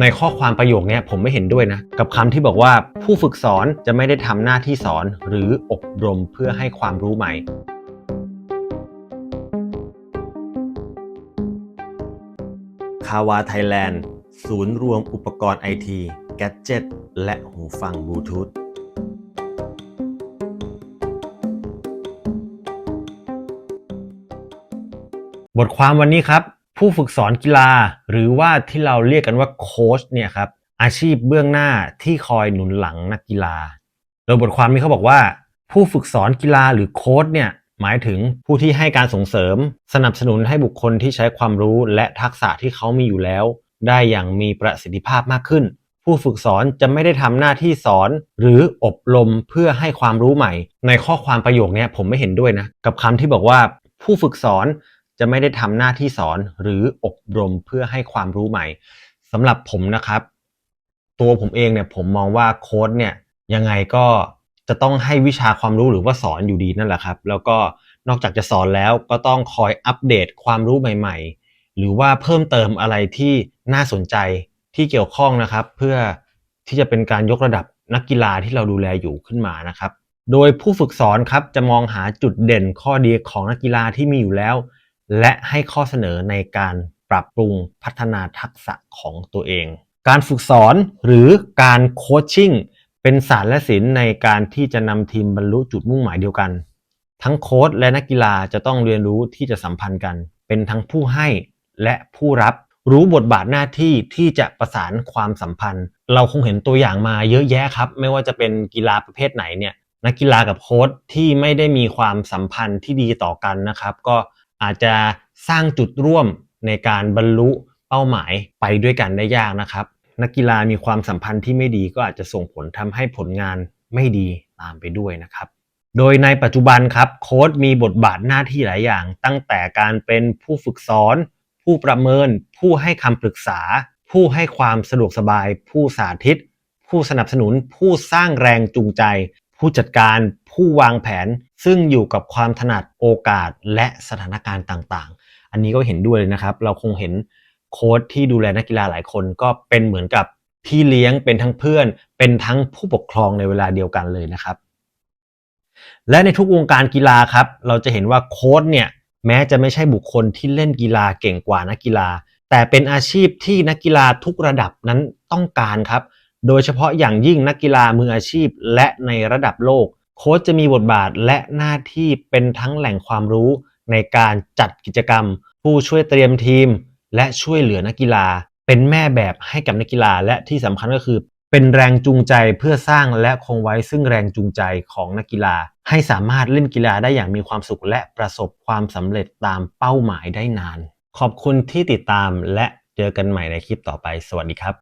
ในข้อความประโยคเนี้ยผมไม่เห็นด้วยนะ กับคำที่บอกว่าผู้ฝึกสอนจะไม่ได้ทำหน้าที่สอน หรืออบรมเพื่อให้ความรู้ใหม่คาวาไทยแลนด์ศูนย์รวมอุปกรณ์ไอที แกดเจ็ตและหูฟังบลูทูธบทความวันนี้ครับ ผู้ฝึกสอนกีฬา หรือว่าที่เราเรียกกันว่าโค้ชเนี่ยครับอาชีพเบื้องหน้าที่คอยหนุนหลังนักกีฬา โดยบทความนี้เขาบอกว่า ผู้ฝึกสอนกีฬาหรือโค้ชเนี่ยหมายถึงผู้ที่ให้การส่งเสริม สนับสนุนให้บุคคลที่ใช้ความรู้และทักษะที่เขามีอยู่แล้ว ได้อย่างมีประสิทธิภาพมากขึ้น ผู้ฝึกสอนจะไม่ได้ทำหน้าที่สอน หรืออบรมเพื่อให้ความรู้ใหม่ ในข้อความประโยคนี้ผมไม่เห็นด้วยนะ กับคำที่บอกว่า ผู้ฝึกสอน จะไม่ได้ทำหน้าที่สอนหรืออบรมเพื่อให้ความรู้ใหม่สำหรับผมนะครับ ตัวผมเองเนี่ยผมมองว่าโค้ดเนี่ยยังไงก็จะต้องให้วิชาความรู้หรือว่าสอนอยู่ดีนั่นแหละครับ แล้วก็นอกจากจะสอนแล้วก็ต้องคอยอัปเดตความรู้ใหม่ ๆ หรือว่าเพิ่มเติมอะไรที่น่าสนใจที่เกี่ยวข้องนะครับ เพื่อที่จะเป็นการยกระดับนักกีฬาที่เราดูแลอยู่ขึ้นมานะครับ โดยผู้ฝึกสอนครับจะมองหาจุดเด่นข้อดีของนักกีฬาที่มีอยู่แล้ว และให้ข้อเสนอในการปรับปรุงพัฒนาทักษะของตัวเอง การฝึกสอนหรือการโคชชิ่งเป็นศาสตร์และศิลป์ในการที่จะนำทีมบรรลุจุดมุ่งหมายเดียวกัน ทั้งโค้ชและนักกีฬาจะต้องเรียนรู้ที่จะสัมพันธ์กัน เป็นทั้งผู้ให้และผู้รับรู้บทบาทหน้าที่ที่จะประสานความสัมพันธ์ เราคงเห็นตัวอย่างมาเยอะแยะครับ ไม่ว่าจะเป็นกีฬาประเภทไหนเนี่ยนักกีฬากับโค้ชที่ไม่ได้มีความสัมพันธ์ที่ดีต่อกันนะครับ ก็ อาจจะสร้างจุดร่วมในการบรรลุเป้าหมายไปด้วยกันได้ยากนะครับ นักกีฬามีความสัมพันธ์ที่ไม่ดีก็อาจจะส่งผลทำให้ผลงานไม่ดีตามไปด้วยนะครับ โดยในปัจจุบันครับโค้ชมีบทบาทหน้าที่หลายอย่าง ตั้งแต่การเป็นผู้ฝึกสอน ผู้ประเมิน ผู้ให้คำปรึกษา ผู้ให้ความสะดวกสบาย ผู้สาธิต ผู้สนับสนุน ผู้สร้างแรงจูงใจ ผู้จัดการ ผู้วางแผนซึ่งอยู่กับความถนัดโอกาสและสถานการณ์ต่างๆ อันนี้ก็เห็นด้วยเลยนะครับ เราคงเห็นโค้ชที่ดูแลนักกีฬาหลายคนก็เป็นเหมือนกับพี่เลี้ยงเป็นทั้งเพื่อน เป็นทั้งผู้ปกครองในเวลาเดียวกันเลยนะครับ และในทุกวงการกีฬาครับ เราจะเห็นว่าโค้ชเนี่ยแม้จะไม่ใช่บุคคลที่เล่นกีฬาเก่งกว่านักกีฬา แต่เป็นอาชีพที่นักกีฬาทุกระดับนั้นต้องการครับ โดยเฉพาะอย่างยิ่งนักกีฬามืออาชีพและในระดับโลก โค้ชจะมีบทบาทและหน้าที่เป็นทั้งแหล่งความรู้ในการจัดกิจกรรม ผู้ช่วยเตรียมทีม และช่วยเหลือนักกีฬา เป็นแม่แบบให้กับนักกีฬา และที่สำคัญก็คือ เป็นแรงจูงใจเพื่อสร้างและคงไว้ซึ่งแรงจูงใจของนักกีฬา ให้สามารถเล่นกีฬาได้อย่างมีความสุข และประสบความสำเร็จตามเป้าหมายได้นาน ขอบคุณที่ติดตามและเจอกันใหม่ในคลิปต่อไป สวัสดีครับ